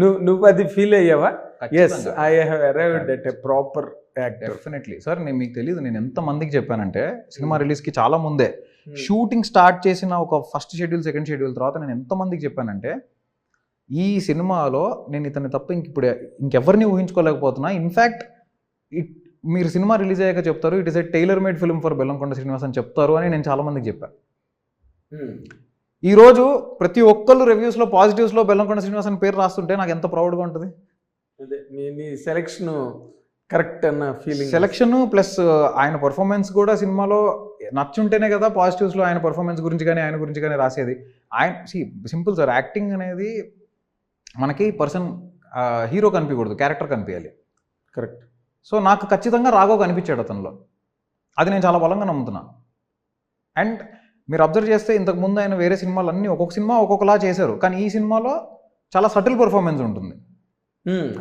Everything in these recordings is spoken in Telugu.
నువ్వు నువ్వు అది ఫీల్ అయ్యావా? Yes. I have arrived at a proper actor definitely sir నేను మీకు తెలియదు నేను ఎంత మందికి చెప్పానంటే సినిమా రిలీజ్కి చాలా ముందే. షూటింగ్ స్టార్ట్ చేసిన ఒక ఫస్ట్ షెడ్యూల్ సెకండ్ షెడ్యూల్ తర్వాత నేను ఎంత మందికి చెప్పానంటే ఈ సినిమాలో నేను ఇతన్ని తప్ప ఇంక ఇప్పుడు ఇంకెవరిని ఊహించుకోలేకపోతున్నా. ఇన్ఫ్యాక్ట్ ఇట్ మీరు సినిమా రిలీజ్ అయ్యాక చెప్తారు it is a tailor made film for Bellamkonda Srinivas అని చెప్తారు అని నేను చాలా మందికి చెప్పాను ఈ రోజు ప్రతి ఒక్కళ్ళు రివ్యూస్లో పాజిటివ్స్లో బెల్లంకొండ శ్రీనివాస్ అని పేరు రాస్తుంటే నాకు ఎంత ప్రౌడ్గా ఉంటుంది? అదే మీ నీ సెలెక్షన్ కరెక్ట్ అన్న ఫీలింగ్ సెలక్షన్ ప్లస్ ఆయన పర్ఫార్మెన్స్ కూడా సినిమాలో నచ్చుంటేనే కదా పాజిటివ్స్లో ఆయన పర్ఫార్మెన్స్ గురించి కానీ ఆయన గురించి కానీ రాసేది. ఆయన సింపుల్ సార్ యాక్టింగ్ అనేది మనకి పర్సన్ హీరో కనిపించకూడదు క్యారెక్టర్ కనిపించాలి కరెక్ట్ సో నాకు ఖచ్చితంగా రాఘవ కనిపించాడు అతనిలో. అది నేను చాలా బలంగా నమ్ముతున్నా. అండ్ మీరు అబ్జర్వ్ చేస్తే ఇంతకు ముందు ఆయన వేరే సినిమాలు అన్నీ ఒక్కొక్క సినిమా ఒక్కొక్కలా చేశారు. కానీ ఈ సినిమాలో చాలా సటిల్ పర్ఫార్మెన్స్ ఉంటుంది.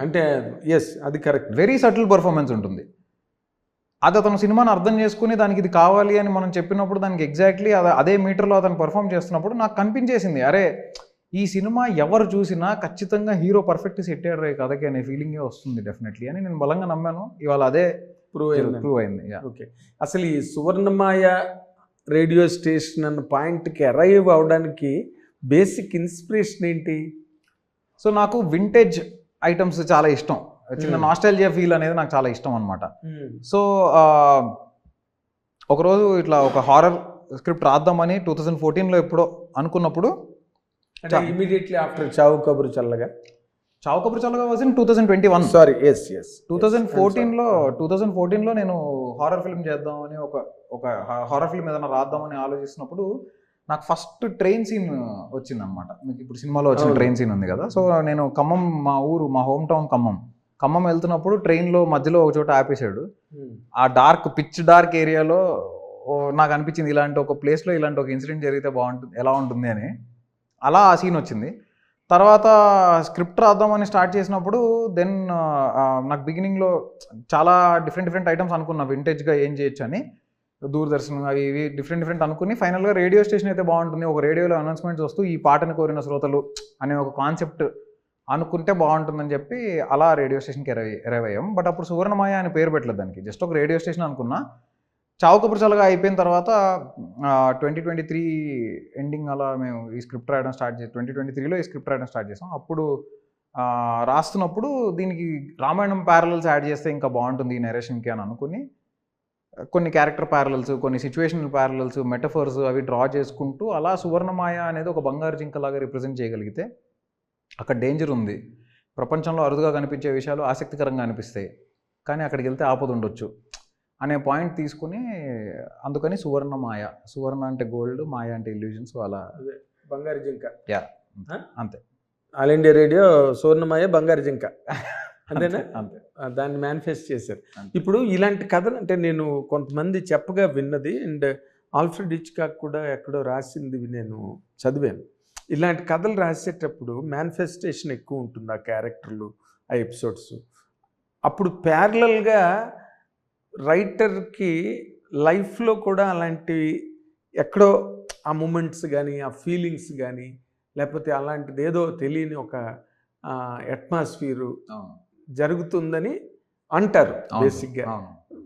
అంటే ఎస్ అది కరెక్ట్ వెరీ సటిల్ పర్ఫార్మెన్స్ ఉంటుంది. అది అతను సినిమాని అర్థం చేసుకుని దానికి ఇది కావాలి అని మనం చెప్పినప్పుడు దానికి ఎగ్జాక్ట్లీ అదే మీటర్లో అతను పర్ఫామ్ చేస్తున్నప్పుడు నాకు కనిపించేసింది. అరే ఈ సినిమా ఎవరు చూసినా ఖచ్చితంగా హీరో పర్ఫెక్ట్ సెట్ అయ్యారు కథకి అనే ఫీలింగే వస్తుంది డెఫినెట్లీ అని నేను బలంగా నమ్మాను. ఇవాళ అదే ప్రూవ్ అయింది. ప్రూవ్ అయింది. ఓకే అసలు ఈ సువర్ణమాయ రేడియో స్టేషన్ అన్న పాయింట్కి అరైవ్ అవడానికి బేసిక్ ఇన్స్పిరేషన్ ఏంటి? సో నాకు వింటేజ్ ఐటమ్స్ చాలా ఇష్టం. చిన్న Hmm. నాస్టాలజియా ఫీల్ అనేది నాకు చాలా ఇష్టం అనమాట సో ఆ, ఒకరోజు ఇట్లా ఒక హారర్ స్క్రిప్ట్ రాద్దామని టూ థౌజండ్ ఫోర్టీన్లో ఎప్పుడో అనుకున్నప్పుడు ఇమీడియట్లీ ఆఫ్టర్ చావు కబురు చల్లగా? చావు కబురు Challaga వాసిన two thousand twenty one sorry yes yes two thousand ఫోర్టీన్లో టూ థౌజండ్ ఫోర్టీన్లో నేను హారర్ ఫిల్మ్ చేద్దామని ఒక ఒక హారర్ ఫిల్మ్ ఏదైనా రాద్దామని ఆలోచిస్తున్నప్పుడు నాకు ఫస్ట్ ట్రైన్ సీన్ వచ్చింది అనమాట మీకు ఇప్పుడు సినిమాలో వచ్చిన. ట్రైన్ సీన్ ఉంది కదా. సో నేను ఖమ్మం మా ఊరు మా హోమ్ టౌన్ ఖమ్మం. ఖమ్మం వెళ్తున్నప్పుడు ట్రైన్లో మధ్యలో ఒక చోట ఆపేశాడు. ఆ డార్క్ పిచ్ డార్క్ ఏరియాలో నాకు అనిపించింది ఇలాంటి ఒక ప్లేస్లో ఇలాంటి ఒక ఇన్సిడెంట్ జరిగితే బాగుంటుంది ఎలా ఉంటుంది అని. అలా ఆ సీన్ వచ్చింది. తర్వాత స్క్రిప్ట్ రాద్దామని స్టార్ట్ చేసినప్పుడు దెన్ నాకు బిగినింగ్లో చాలా డిఫరెంట్ డిఫరెంట్ ఐటమ్స్ అనుకున్నా వింటేజ్గా ఏం చేయొచ్చు అని. దూరదర్శన్ అవి ఇవి డిఫరెంట్ డిఫరెంట్ అనుకుని ఫైనల్గా రేడియో స్టేషన్ అయితే బాగుంటుంది. ఒక రేడియోలో అనౌన్స్మెంట్స్ వస్తూ ఈ పాటను కోరిన శ్రోతలు అనే ఒక కాన్సెప్ట్ అనుకుంటే బాగుంటుందని చెప్పి అలా రేడియో స్టేషన్కి ఎరవై ఎరవ్ అయ్యాం. బట్ అప్పుడు సువర్ణమాయ అని పేరు పెట్టలేదు దానికి. జస్ట్ ఒక రేడియో స్టేషన్ అనుకున్నా. చావు అయిపోయిన తర్వాత ట్వంటీ ట్వంటీ త్రీ ఎండింగ్ అలా మేము ఈ స్క్రిప్ట్ రాయడం స్టార్ట్ చేసి ట్వంటీ ట్వంటీ త్రీలో ఈ స్క్రిప్ట్ రాయడం స్టార్ట్ చేసాం. అప్పుడు రాస్తున్నప్పుడు దీనికి రామాయణం ప్యారలల్స్ యాడ్ చేస్తే ఇంకా బాగుంటుంది ఈ నెరేషన్కి అని అనుకుని కొన్ని క్యారెక్టర్ ప్యారలల్స్ కొన్ని సిచ్యువేషనల్ ప్యారలల్స్ మెటఫర్స్ అవి డ్రా చేసుకుంటూ అలా సువర్ణమాయ అనేది ఒక బంగారు జింకలాగా రిప్రజెంట్ చేయగలిగితే అక్కడ డేంజర్ ఉంది. ప్రపంచంలో అరుదుగా కనిపించే విషయాలు ఆసక్తికరంగా అనిపిస్తాయి. కానీ అక్కడికి వెళ్తే ఆపద ఉండొచ్చు. అనే పాయింట్ తీసుకుని అందుకని సువర్ణ మాయ. సువర్ణ అంటే గోల్డ్ మాయ అంటే ఇల్యూజన్స్ అలా. బంగారు జింక. అంతే. ఆల్ ఇండియా రేడియో సువర్ణమాయ బంగారు జింక. అంతేనా? అంతే దాన్ని మేనిఫెస్ట్ చేశారు. ఇప్పుడు ఇలాంటి కథలు అంటే నేను కొంతమంది చెప్పగా విన్నది అండ్ ఆల్ఫ్రెడ్ ఇచ్కాక్ కూడా ఎక్కడో రాసింది నేను చదివాను. ఇలాంటి కథలు రాసేటప్పుడు మేనిఫెస్టేషన్ ఎక్కువ ఉంటుంది ఆ క్యారెక్టర్లు ఆ ఎపిసోడ్స్ అప్పుడు ప్యారలల్గా రైటర్కి లైఫ్లో కూడా అలాంటి ఎక్కడో ఆ మూమెంట్స్ కానీ ఆ ఫీలింగ్స్ కానీ లేకపోతే అలాంటిది ఏదో తెలియని ఒక అట్మాస్ఫియరు జరుగుతుందని అంటారు బేసిక్గా.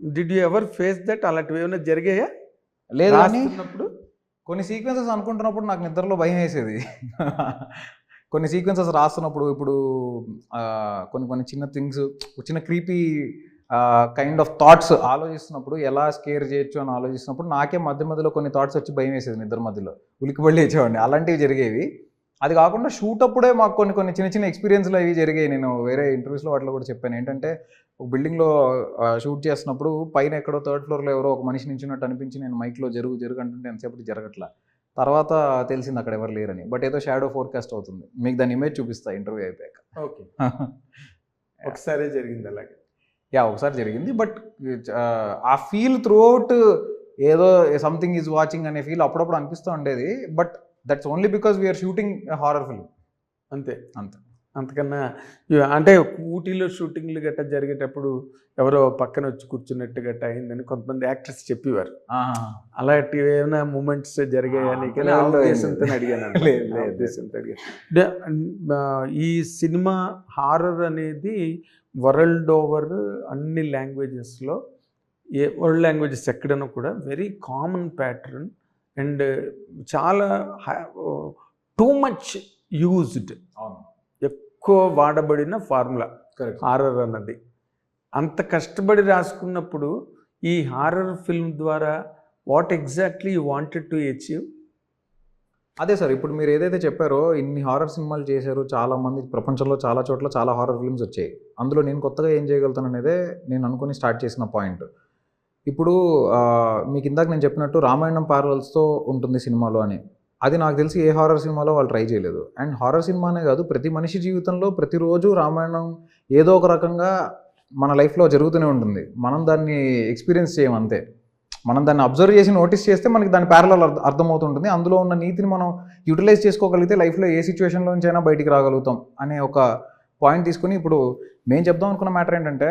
Did you ever face that అలాంటివి ఏమైనా జరిగాయా? లేదు రాస్తున్నప్పుడు? కొన్ని సీక్వెన్సెస్ అనుకుంటున్నప్పుడు నాకు నిద్రలో భయం వేసేది. కొన్ని సీక్వెన్సెస్ రాస్తున్నప్పుడు ఇప్పుడు కొన్ని కొన్ని చిన్న థింగ్స్ చిన్న క్రీపీ కైండ్ ఆఫ్ థాట్స్ ఆలోచిస్తున్నప్పుడు ఎలా స్కేర్ చేయొచ్చు అని ఆలోచిస్తున్నప్పుడు నాకే మధ్య మధ్యలో కొన్ని థాట్స్ వచ్చి భయం వేసేది నిద్ర మధ్యలో. ఉలికిపడి లేచేవాడిని. అలాంటివి జరిగేవి. అది కాకుండా షూట్ అప్పుడే మాకు కొన్ని కొన్ని చిన్న చిన్న ఎక్స్పీరియన్స్లు అవి జరిగాయి. నేను వేరే ఇంటర్వ్యూస్లో వాటిలో కూడా చెప్పాను. ఏంటంటే ఒక బిల్డింగ్లో షూట్ చేస్తున్నప్పుడు పైన ఎక్కడో థర్డ్ ఫ్లోర్లో ఎవరో ఒక మనిషి నించున్నట్టు అనిపించి నేను మైక్లో జరుగు జరుగు అంటుంటే ఎంతసేపటి జరగట్లా. తర్వాత తెలిసింది అక్కడ ఎవరు లేరని. బట్ ఏదో షాడో ఫోర్కాస్ట్ అవుతుంది. మీకు దాని ఇమేజ్ చూపిస్తా ఇంటర్వ్యూ అయిపోయాక. ఓకే ఒకసారి జరిగింది అలాగే. యా ఒకసారి జరిగింది. బట్ ఆ ఫీల్ త్రూ అవుట్ ఏదో సంథింగ్ ఈజ్ వాచింగ్ అనే ఫీల్ అప్పుడప్పుడు అనిపిస్తూ ఉండేది. But that's only because we're shooting horror film. అంతే. అంతే. అంతకన్నా అంటే ఊటీలో షూటింగ్లు గట్రా జరిగేటప్పుడు ఎవరో పక్కన వచ్చి కూర్చున్నట్టు గట్రా అయిందని కొంతమంది యాక్టర్స్ చెప్పేవారు. ఆహా. అలాంటివి ఏమైనా మూమెంట్స్ జరిగాయా నీకు? ఆ, ఆ లేదు, ఉద్దేశంతో అడిగాను. ఉద్దేశంతో ఈ సినిమా హారర్ అనేది వరల్డ్ ఓవర్ అన్ని లాంగ్వేజెస్లో ఏ వరల్డ్ లాంగ్వేజెస్ ఎక్కడైనా కూడా వెరీ కామన్ ప్యాటర్న్ అండ్ చాలా టూ మచ్ యూజ్డ్ ఎక్కువ వాడబడిన ఫార్ములా హారర్ అన్నది. అంత కష్టపడి రాసుకున్నప్పుడు ఈ హారర్ ఫిల్మ్ ద్వారా what exactly you wanted to achieve? అదే సార్ ఇప్పుడు మీరు ఏదైతే చెప్పారో ఇన్ని హారర్ సినిమాలు చేశారు చాలా మంది ప్రపంచంలో చాలా చోట్ల చాలా హారర్ ఫిల్మ్స్ వచ్చాయి. అందులో నేను కొత్తగా ఏం చేయగలుగుతాను అనేదే నేను అనుకుని స్టార్ట్ చేసిన పాయింట్. ఇప్పుడు మీకు ఇందాక నేను చెప్పినట్టు రామాయణం ప్యారల్స్తో ఉంటుంది సినిమాలో అని. అది నాకు తెలిసి ఏ హారర్ సినిమాలో వాళ్ళు ట్రై చేయలేదు. అండ్ హారర్ సినిమానే కాదు ప్రతి మనిషి జీవితంలో ప్రతిరోజు రామాయణం ఏదో ఒక రకంగా మన లైఫ్లో జరుగుతూనే ఉంటుంది. మనం దాన్ని ఎక్స్పీరియన్స్ చేయం అంతే. మనం దాన్ని అబ్జర్వ్ చేసి నోటీస్ చేస్తే మనకి దాని ప్యారల అర్థమవుతుంటుంది. అందులో ఉన్న నీతిని మనం యూటిలైజ్ చేసుకోగలిగితే లైఫ్లో ఏ సిచ్యువేషన్లో నుంచి అయినా బయటికి రాగలుగుతాం అనే ఒక పాయింట్ తీసుకుని ఇప్పుడు మేము చెప్దాం అనుకున్న మ్యాటర్ ఏంటంటే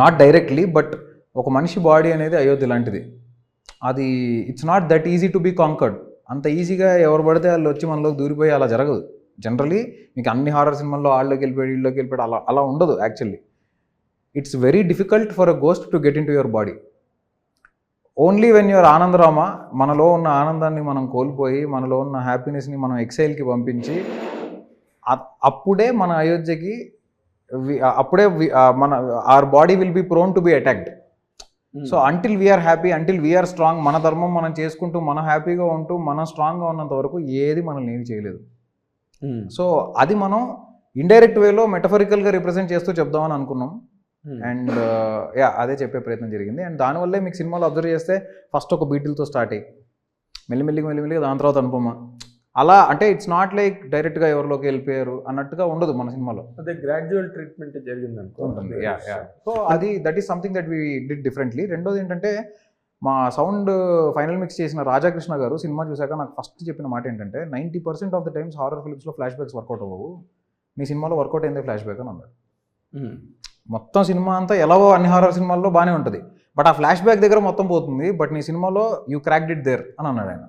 నాట్ డైరెక్ట్లీ బట్ ఒక మనిషి బాడీ అనేది అయోధ్య లాంటిది. అది it's not that easy to be conquered అంత ఈజీగా ఎవరు పడితే వాళ్ళు వచ్చి మనలోకి దూరిపోయి అలా జరగదు. జనరలీ మీకు అన్ని హారర్ సినిమాల్లో వాళ్ళకి వెళ్ళిపోయాడు వీళ్ళకి వెళ్ళిపోయాడు అలా అలా ఉండదు actually it's very difficult for a ghost to get into your body only when your ఆనందరామ మనలో ఉన్న ఆనందాన్ని మనం కోల్పోయి మనలో ఉన్న హ్యాపీనెస్ని మనం ఎక్సైల్కి పంపించి అప్పుడే మన అయోధ్యకి వి- అప్పుడే ఆ మన our body will be prone to be attacked so until we're happy until we're strong మన ధర్మం మనం చేసుకుంటూ మనం హ్యాపీగా ఉంటూ మనం స్ట్రాంగ్గా ఉన్నంత వరకు ఏది మనల్ని ఏమి చేయలేదు. సో అది మనం ఇండైరెక్ట్ వేలో మెటఫరికల్గా రిప్రజెంట్ చేస్తూ చెప్దామని అనుకున్నాం. అండ్ యా అదే చెప్పే ప్రయత్నం జరిగింది. అండ్ దానివల్లే మీకు సినిమాలో అబ్జర్వ్ చేస్తే ఫస్ట్ ఒక బీటిల్తో స్టార్ట్ అయ్యి మెల్లిమెల్లిగా మెల్లిమెల్లిగా దాని తర్వాత అనుపమ. అలా అంటే ఇట్స్ నాట్ లైక్ డైరెక్ట్గా ఎవరిలోకి వెళ్ళిపోయారు అన్నట్టుగా ఉండదు మన సినిమాలో. అదే గ్రాడ్యువల్ ట్రీట్మెంట్ జరిగింది అనుకో ఉంటుంది యా యా సో అది that is something that we did differently రెండోది ఏంటంటే మా సౌండ్ ఫైనల్ మిక్స్ చేసిన రాధాకృష్ణ గారు సినిమా చూశాక నాకు ఫస్ట్ చెప్పిన మాట ఏంటంటే ninety percent of the times horror ఫిల్మ్స్లో flashbacks work out అవ్వవు. మీ సినిమాలో వర్కౌట్ అయిందే ఫ్లాష్ బ్యాక్ అని అన్నాడు. మొత్తం సినిమా అంతా ఎలాగో అన్ని హారర్ సినిమాల్లో బాగానే ఉంటుంది. బట్ ఆ ఫ్లాష్ బ్యాక్ దగ్గర మొత్తం పోతుంది. బట్ నీ సినిమాలో యూ క్రాక్డ్ ఇట్ దేర్ అని అన్నాడు ఆయన.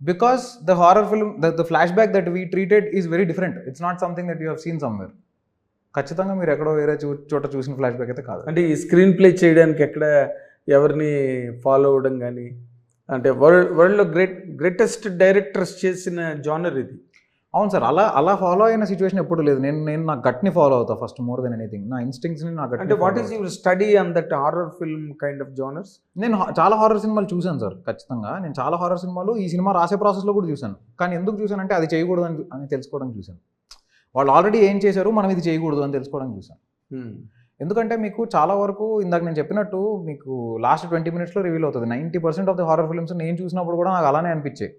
Because the horror film the the flashback that we treated is very different it's not something that you have seen somewhere ఖచ్చితంగా మీరు ఎక్కడో వేరే చూ చోట చూసిన ఫ్లాష్ బ్యాక్ అయితే కాదు. అంటే ఈ స్క్రీన్ ప్లే చేయడానికి ఎక్కడ ఎవరిని ఫాలో అవ్వడం కానీ అంటే వరల్డ్ వరల్డ్లో గ్రేట్ గ్రేటెస్ట్ డైరెక్టర్స్ చేసిన జానర్ ఇది. అవును సార్ అలా అలా ఫాలో అయిన సిచ్యువేషన్ ఎప్పుడు లేదు. నేను నేను నా గట్ని ఫాలో అవుతా ఫస్ట్ మోర్ దెన్ ఎనీథింగ్ నా ఇన్స్టింగ్స్ని నా గట్ అంటే what is your study on that horror film kind of genres నేను చాలా హారర్ సినిమాలు చూశాను సార్ ఖచ్చితంగా. నేను చాలా హారర్ సినిమాలు ఈ సినిమా రాసే ప్రాసెస్లో కూడా చూశాను. కానీ ఎందుకు చూశానంటే అది చేయకూడదు అని అని తెలుసుకోవడానికి చూశాను. వాళ్ళు ఆల్రెడీ ఏం చేశారు మనం ఇది చేయకూడదు అని తెలుసుకోవడానికి చూశాను. ఎందుకంటే మీకు చాలా వరకు ఇందాక నేను చెప్పినట్టు మీకు లాస్ట్ ట్వంటీ మినిట్స్లో రివీల్ అవుతుంది. Ninety percent of the horror films నేను చూసినప్పుడు కూడా నాకు అలానే అనిపించాయి.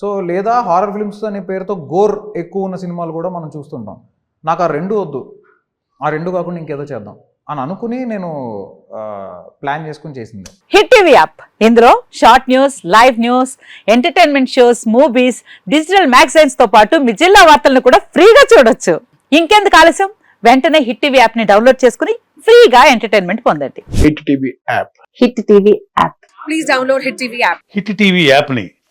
సో లేదా హారర్ ఫిల్మ్స్ అనే పేరుతో గోర్ ఎక్కువ ఉన్న సినిమాలు కూడా మనం చూస్తుంటాం. నాకు ఆ రెండు వద్దు. ఆ రెండు కాకుండా ఇంకేదో చేద్దాం. అని అనుకుని నేను ప్లాన్ చేసుకుని చేసింది. హిట్ టీవీ యాప్ ఇందులో short news live news entertainment shows movies digital మ్యాగజైన్స్తో పాటు మీ జిల్లా వార్తలను కూడా ఫ్రీగా చూడొచ్చు. ఇంకెందుకు ఆలస్యం? వెంటనే హిట్ టీవీ యాప్ని డౌన్లోడ్ చేసుకుని ఫ్రీగా ఎంటర్టైన్మెంట్ పొందండి. Hit TV app Hit TV app please download Hit TV app. Hit TV యాప్ని